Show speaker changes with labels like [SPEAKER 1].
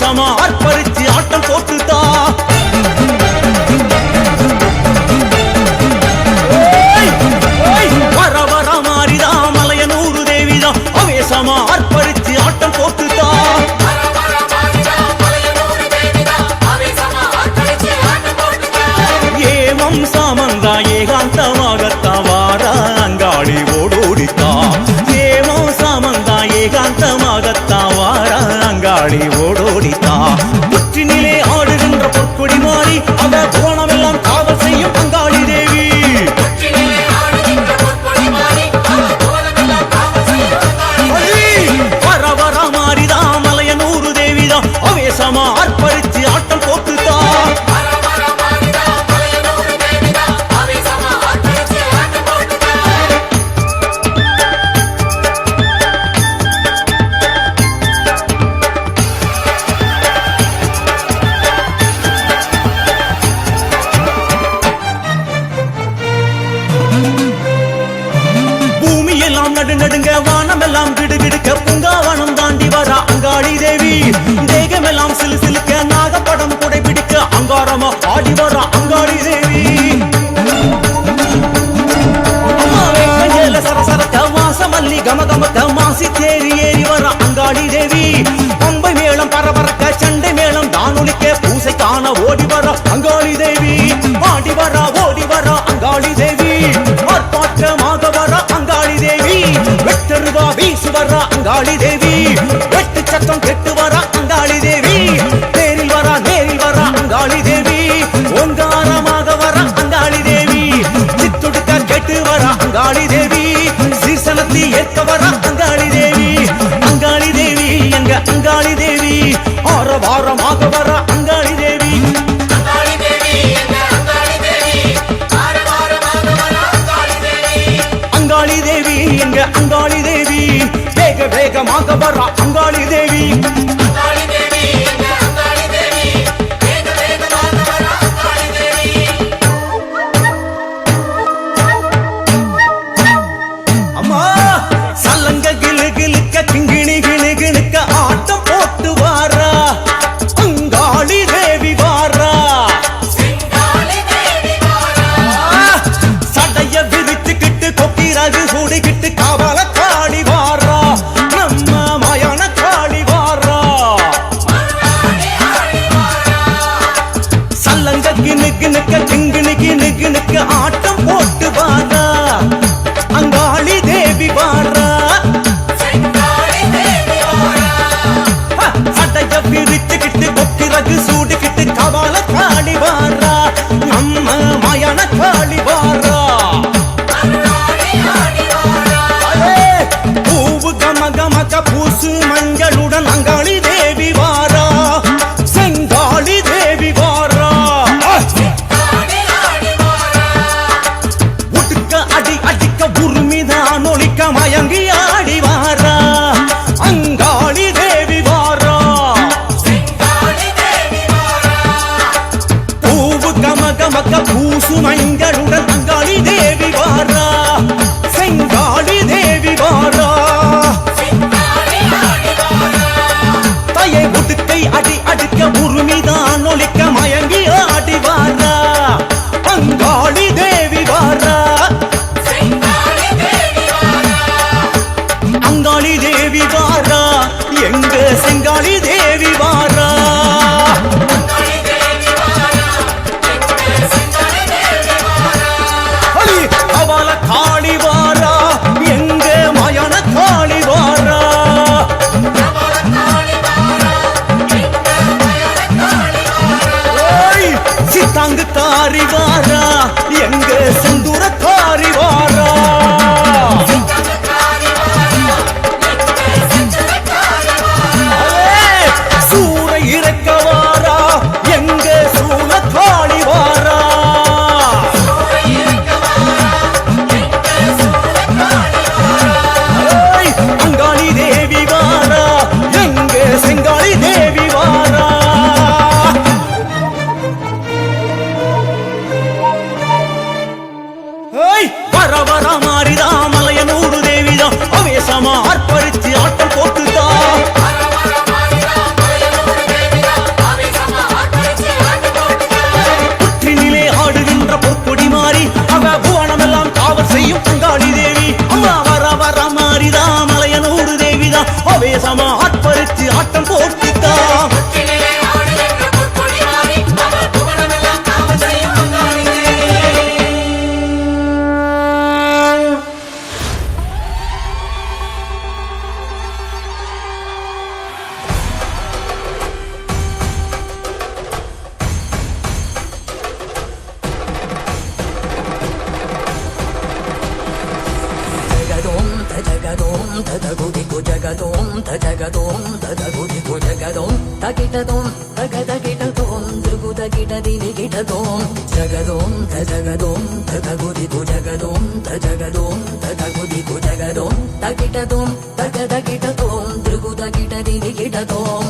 [SPEAKER 1] அவேசமா அர்ப்பரிச்சு ஆட்டம் போட்டுதா அங்காளி ஓடோடித்தா வானம் எல்லாம் கிடுகிடுக்க பூங்காவனம் தாண்டி வர அங்காளி தேவி. தேகமெல்லாம் சிலு சிலுக்க நாகப்படம் குடை பிடிக்க அங்காரமா ஆடி வர அங்காளி தேவி. மாசி தேரி ஏறி தேவி. பம்பை மேளம் பரபரக்க சண்டை மேளம் தானொலிக்க பூசை காண ஓடி வர அங்காளி தேவி. ஆடி வர ஓடி வர அங்காளி வர அங்காளி தேவி. வெட்டு சத்தம் கெட்டு வரா அங்காளி தேவி. நேரில் வரா நேரில் வரா அங்காளி தேவி. ஓங்காரமாக வரா அங்காளி தேவி. சித்துடுக்க கெட்டு வரா அங்காளி தேவி. சீசனத்தி ஏற்க வரா அங்காளி தேவி. அங்காளி தேவி எங்க அங்காளி தேவி. ஆரவாரமாக வரா வேகமாக வர அங்காளி தேவி. భూసుమన్ வர மாறிதான் மாறிதா தேவிதான் அவேசமா அர்ப்பரிச்சு ஆட்டம்
[SPEAKER 2] போட்டு తోం తదగుదిగు జగదోం తకిటతోం తగదకిటతోం దృగుదకిటదినికిటతోం జగదోం తజగదోం తదగుదిగు జగదోం తజగదోం తదగుదిగు జగదోం తకిటతోం తగదకిటతోం దృగుదకిటదినికిటతోం